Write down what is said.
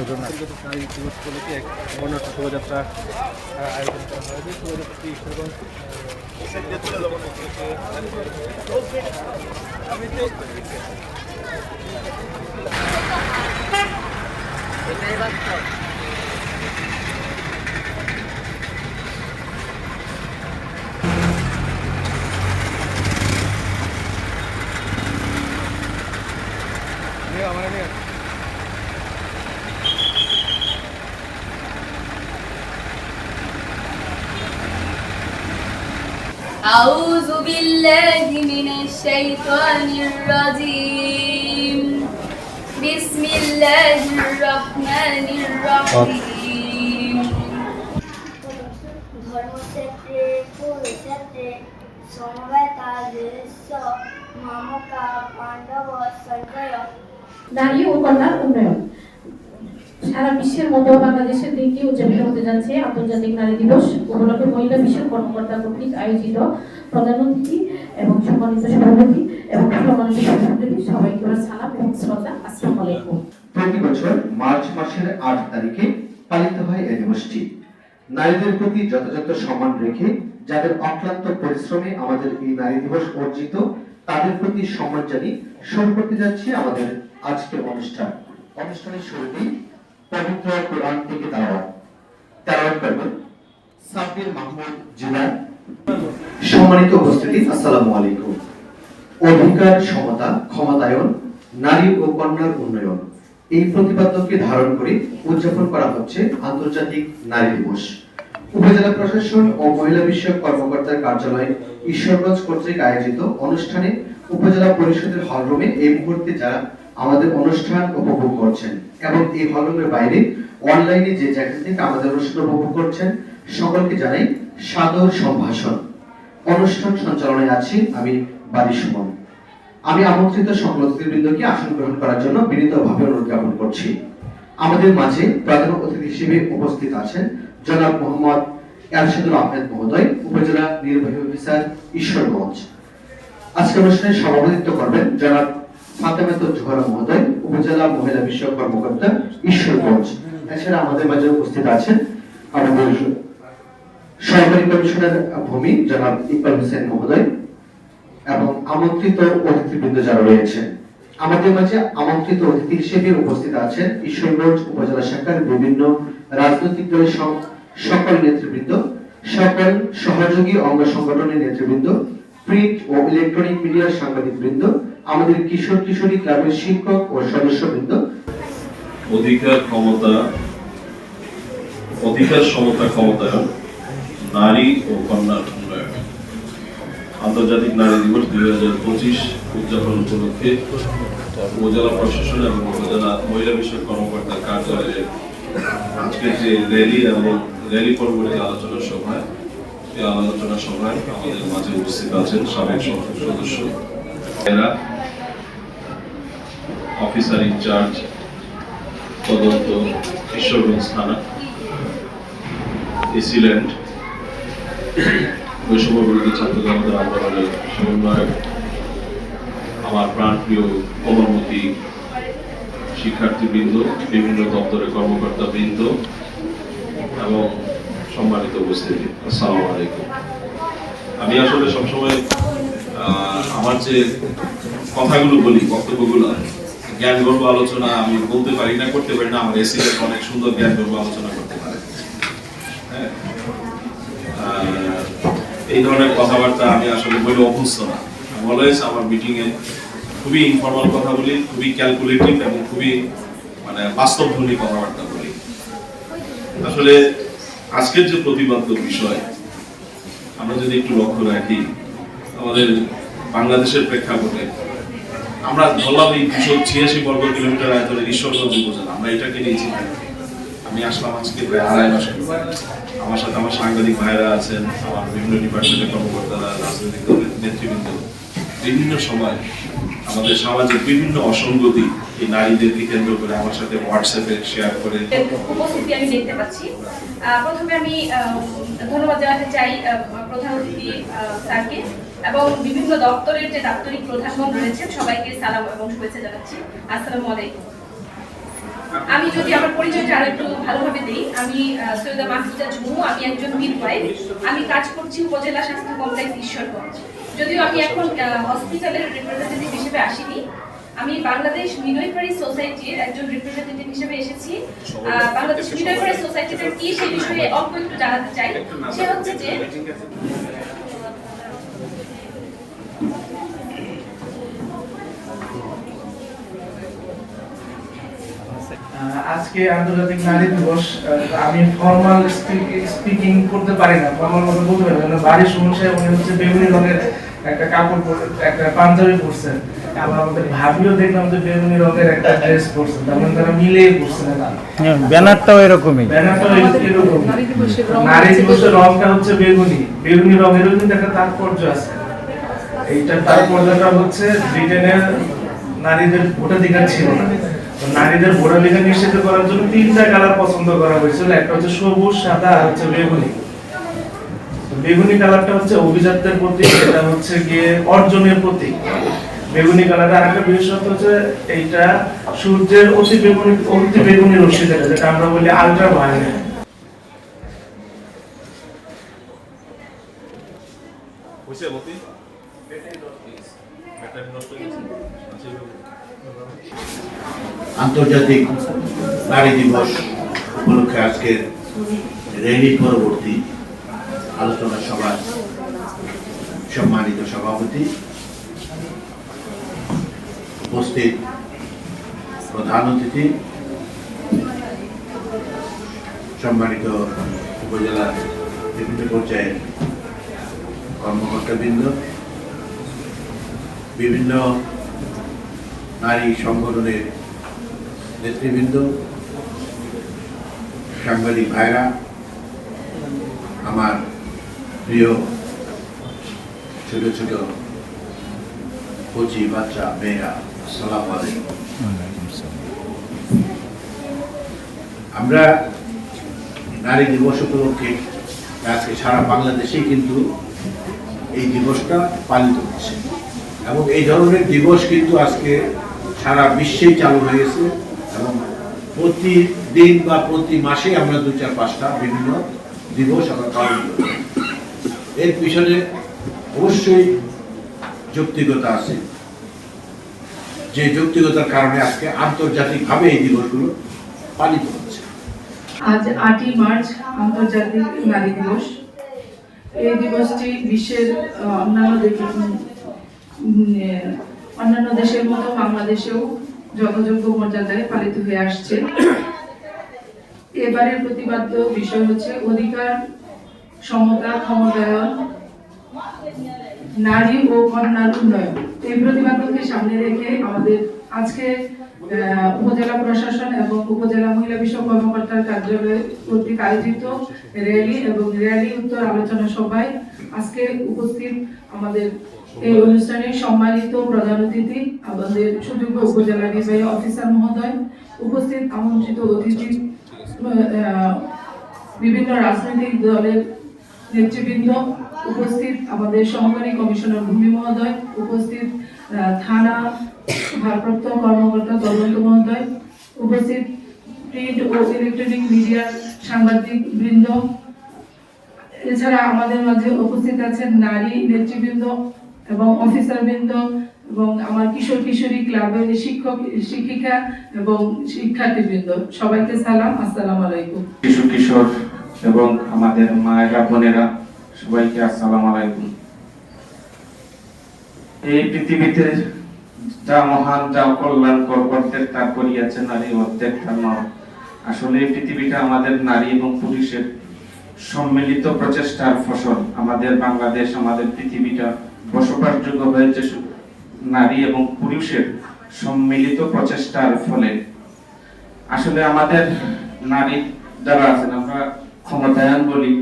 এক বর্ণাঢ্য শোভাযাত্রা আয়োজন করা হয়েছে শোভাযাত্রাটি ঈশ্বরগঞ্জ আমার أعوذ بالله من الشيطان الرجيم بسم الله الرحمن الرحيم ধর্মক্ষেত্রে কুরুক্ষেত্রে সমবেতাদৃশ্য মমতা পাণ্ডব সঞ্জয় নারী ও কন্যার উন্নয়ন সারা বিশ্বের মধ্যে বাংলাদেশের দিনটি উদযাপিত হতে যাচ্ছে আন্তর্জাতিক নারী দিবস। উপলক্ষে মহিলা বিশ্ব কর্মকর্তা কর্তৃক আয়োজিত প্রধান অতিথি এবং সম্মানিত সভাপতি এবং সম্মানিত সভাপতি, সবাইকে সালাম এবং শ্রদ্ধা, আসসালামু আলাইকুম। প্রতি বছর মার্চ মাসের আট তারিখে পালিত হয় এই দিবসটি। নারীদের প্রতি যথাযথ সম্মান রেখে যাদের অক্লান্ত পরিশ্রমে আমাদের এই নারী দিবস অর্জিত, তাদের প্রতি সম্মান জানিয়ে শুরু করতে যাচ্ছি আমাদের আজকের অনুষ্ঠান। অনুষ্ঠানের শুরুতেই পবিত্র কোরআন থেকে তালাওয়াত করবেন মাহমুদ সম্মানিত উপস্থিতি, আসসালামু আলাইকুম। অধিকার, সমতা, ক্ষমতায়ন, নারী ও কন্যার উন্নয়ন। এই প্রতিপাদ্যকে ধারণ করে উদযাপন করা হচ্ছে আন্তর্জাতিক নারী দিবস। উপজেলা প্রশাসন ও মহিলা বিষয়ক কর্মকর্তার কার্যালয় ঈশ্বরগঞ্জ কর্তৃক আয়োজিত অনুষ্ঠানে উপজেলা পরিষদের হলরুমে এই মুহূর্তে যারা আমাদের অনুষ্ঠান উপভোগ করছেন। এবং এই হলরুমের বাইরে অনলাইনে যে জায়গা থেকে আমাদের অনুষ্ঠান উপভোগ করছেন, সকলকে জানাই সাদর সম্ভাষণ। অনুষ্ঠান সঞ্চালনে আছি আমি বাড়ি সুমন। আমি আমন্ত্রিত সকল আসন গ্রহণ করার জন্য বিনীতভাবে অনুরোধ জ্ঞাপন করছি। আমাদের মাঝে প্রধান অতিথি হিসেবে উপস্থিত আছেন জনাব মোহাম্মদ এরশাদুল আহমেদ মহোদয়, উপজেলা নির্বাহী অফিসার ঈশ্বরগঞ্জ। আজকে অনুষ্ঠানে সভাপতিত্ব করবেন জনাব মহোদয়, উপজেলা মহিলা বিষয়ক কর্মকর্তা ঈশ্বরগঞ্জ এছাড়া আমাদের মাঝে উপস্থিত আছেন আমাদের ভূমি জনাব ইকবাল হোসেন মহোদয় এবং আমন্ত্রিত অতিথিবৃন্দ যারা আমাদের মাঝে আমন্ত্রিত অতিথি হিসেবে উপস্থিত আছেন ঈশ্বরগঞ্জ উপজেলা শাখার বিভিন্ন রাজনৈতিক দলের সকল নেতৃবৃন্দ, সকল সহযোগী অঙ্গ সংগঠনের নেতৃবৃন্দ, প্রিন্ট ও ইলেকট্রনিক মিডিয়ার সাংবাদিকবৃন্দ আমাদের কিশোর কিশোরী ক্লাবের শিক্ষক ও সদস্যবৃন্দ। অধিকার ক্ষমতা, অধিকার সমতা ক্ষমতায়ন নারী ও কন্যার উন্নয়ন। আন্তর্জাতিক নারী দিবস দুই হাজার পঁচিশ উদযাপন উপলক্ষে উপজেলা প্রশাসন এবং উপজেলা মহিলা বিষয়ক কর্মকর্তার কার্যালয়ে আজকের যে র্যালি এবং র্যালি পরবর্তী আলোচনা সভায় এই আলোচনা সভায় আমাদের মাঝে উপস্থিত আছেন সাবেক সংসদ সদস্য এরা অফিসার ইনচার্জ তদন্ত ঈশ্বরগঞ্জ থানা এসিল্যান্ড বৈষম্য ছাত্র জনতার আন্দোলনের সমন্বয়ক, আমার প্রাণপ্রিয় কোমলমতি শিক্ষার্থীবৃন্দ, বিভিন্ন দপ্তরের কর্মকর্তা বৃন্দ এবং সম্মানিত উপস্থিতি। আসসালামু আলাইকুম। আমি আসলে সবসময় আমার যে কথাগুলো বলি, বক্তব্যগুলো জ্ঞান গর্ব আলোচনা আমি বলতে পারি না, করতে পারি না। আমার এসিলেট অনেক সুন্দর জ্ঞান গর্ব আলোচনা করতে পারে। হ্যাঁ। এই ধরনের কথাবার্তা আমি আসলে বলে অভ্যস্ত না। অলওয়েজ আমার মিটিং এ খুবই ইনফর্মাল কথা বলি, খুবই ক্যালকুলেটিভ এবং খুবই মানে বাস্তব বাস্তবধর্মী কথাবার্তা বলি। আসলে আজকের যে প্রতিপাদ্য বিষয়, আমরা যদি একটু লক্ষ্য রাখি, আমাদের বাংলাদেশের প্রেক্ষাপটে আমরা ধরলাম এই দুশো ছিয়াশি বর্গ কিলোমিটার আয়তনের ঈশ্বরগঞ্জ উপজেলা আমরা এটাকে নিয়েছি আমি আসলাম আজকে প্রায় আড়াই মাস আমার সাথে আমার সাংবাদিক ভাইরা আছেন, আমার বিভিন্ন ডিপার্টমেন্টের কর্মকর্তারা, রাজনৈতিক দলের নেতৃবৃন্দ। বিভিন্ন সময় আমাদের সমাজের বিভিন্ন অসঙ্গতি এই নারীদেরকে কেন্দ্র করে আমার সাথে হোয়াটসঅ্যাপে শেয়ার করে উপস্থিতি আমি দেখতে পাচ্ছি। প্রথমে আমি ধন্যবাদ জানাতে চাই প্রধান অতিথি স্যারকে এবং বিভিন্ন দপ্তরের যে দাপ্তরিক রয়েছেন, সবাইকে সালাম এবং শুভেচ্ছা জানাচ্ছি। আসসালামু আলাইকুম। আমি যদি আমার পরিচয়টা আরও একটু ভালোভাবে দিই, আমি সৈয়দা মাহফুজা ঝুমু, আমি একজন মিডওয়াইফ আমি কাজ করছি উপজেলা স্বাস্থ্য কমপ্লেক্স ঈশ্বরগঞ্জ। যদিও আমি এখন হসপিটালের রিপ্রেজেন্টেটিভ হিসেবে আসিনি আমি বাংলাদেশ মিডওয়াইফারি সোসাইটির একজন রিপ্রেজেন্টেটিভ হিসেবে এসেছি। আহ, বাংলাদেশ মিডওয়াইফারি সোসাইটিটা কি সেই বিষয়ে অল্প একটু জানাতে চাই সে হচ্ছে যে আজকে আন্তর্জাতিক নারী দিবস আহ, আমি ফর্মাল স্পিকিং করতে পারি না ফর্মাল কথা বলতে পারি না বাড়ির সমস্যা উনি হচ্ছে বেগুনি রঙের একটা কাপড় পরে একটা পাঞ্জাবি পরছেন। আবার আমাদের ভাবিও দেখলাম যে বেগুনি রঙের একটা ড্রেস পরছেন তার মানে তারা মিলেই পরছেন না ব্যানারটাও এরকমই। ব্যানারটা এরকম নারী দিবসের রংটা হচ্ছে বেগুনি। বেগুনি রঙেরও কিন্তু একটা তাৎপর্য আছে। এইটার তাৎপর্যটা হচ্ছে ব্রিটেনের নারীদের ভোটাধিকার ছিল না। নারীদের ভোটাধিকার নিশ্চিত করার জন্য তিনটা কালার পছন্দ করা হয়েছিল। একটা হচ্ছে সবুজ সাদা আর হচ্ছে বেগুনি। বেগুনি কালারটা হচ্ছে অভিজাতদের প্রতীক এটা হচ্ছে গিয়ে অর্জনের প্রতীক। বেগুনি কালার আর একটা বিশেষত্ব হচ্ছে এইটা সূর্যের অতি বেগুনি অতি বেগুনি রশ্মি যেটা যেটা আমরা বলি আলট্রা ভায়োলেট হয়েছে মতি? আন্তর্জাতিক নারী দিবস উপলক্ষে আজকের র্যালি পরবর্তী আলোচনা সভার সম্মানিত সভাপতি উপস্থিত প্রধান অতিথি, সম্মানিত উপজেলার বিভিন্ন পর্যায়ের কর্মকর্তাবৃন্দ, বিভিন্ন নারী সংগঠনের নেতৃবৃন্দ, সাংবাদিক ভাইরা, আমার প্রিয় ছোট ছোট কচি বাচ্চা, মেয়েরা আমরা নারী দিবস উপলক্ষে আজকে সারা বাংলাদেশেই কিন্তু এই দিবসটা পালিত হচ্ছে। এবং এই ধরনের দিবস কিন্তু আজকে সারা বিশ্বেই চালু হয়ে গেছে এবং প্রতিদিন বা প্রতি মাসে আমরা দু চার পাঁচটা বিভিন্ন দিবস আমরা পালন করি। এর পিছনে অবশ্যই যৌক্তিকতা আছে। যে যৌক্তিকতার কারণে আজকে আন্তর্জাতিকভাবে এই দিবসগুলো পালিত হচ্ছে। আজ আটই মার্চ আন্তর্জাতিক নারী দিবস। এই দিবসটি বিশ্বের অন্যান্য অন্যান্য দেশের মতো বাংলাদেশেও যথাযোগ্য মর্যাদায় পালিত হয়ে আসছে। এবারের প্রতিপাদ্য বিষয় হচ্ছে অধিকার, সমতা, ক্ষমতায়ন, নারী ও কন্যার উন্নয়ন। এই প্রতিপাদ্যকে সামনে রেখে আমাদের আজকে উপজেলা প্রশাসন এবং উপজেলা মহিলা বিষয়ক কর্মকর্তার কার্যালয় কর্তৃক আয়োজিত র্যালি এবং র্যালি উত্তর আলোচনা সভায় আজকে উপস্থিত আমাদের এই অনুষ্ঠানে সম্মানিত প্রধান অতিথি, আমাদের সুযোগ্য উপজেলা নির্বাহী অফিসার মহোদয়, উপস্থিত আমন্ত্রিত অতিথি বিভিন্ন রাজনৈতিক দলের নেতৃবৃন্দ উপস্থিত, আমাদের সহকারী কমিশনার ভূমি মহোদয় উপস্থিত থানা ভারপ্রাপ্ত কর্মকর্তা তদন্ত মহোদয় উপস্থিত, প্রিন্ট ও ইলেকট্রনিক মিডিয়ার সাংবাদিক বৃন্দ এছাড়া আমাদের মাঝে উপস্থিত আছেন নারী নেতৃবৃন্দ এবং অফিসার বৃন্দ এবং আমার কিশোর কিশোরী ক্লাবের শিক্ষক, শিক্ষিকা এবং শিক্ষার্থীবৃন্দ। সবাইকে সালাম, আসসালাম আলাইকুম। শিশু কিশোর এবং আমাদের মায়েরা, বোনেরা, সবাইকে আসসালাম আলাইকুম। এই পৃথিবীতে যা মহান, যা কল্যাণকর অর্ধেক তা করিয়াছে নারী, অর্ধেক তার নর আসলে এই পৃথিবীটা আমাদের নারী এবং পুরুষের সম্মিলিত প্রচেষ্টার ফসল। আমাদের বাংলাদেশ, আমাদের পৃথিবীটা বসবাসযোগ্য হয়েছে নারী এবং পুরুষের সম্মিলিত প্রচেষ্টার ফলে। আসলে আমাদের নারী যারা আছেন, আমরা ক্ষমতায়ন বলি।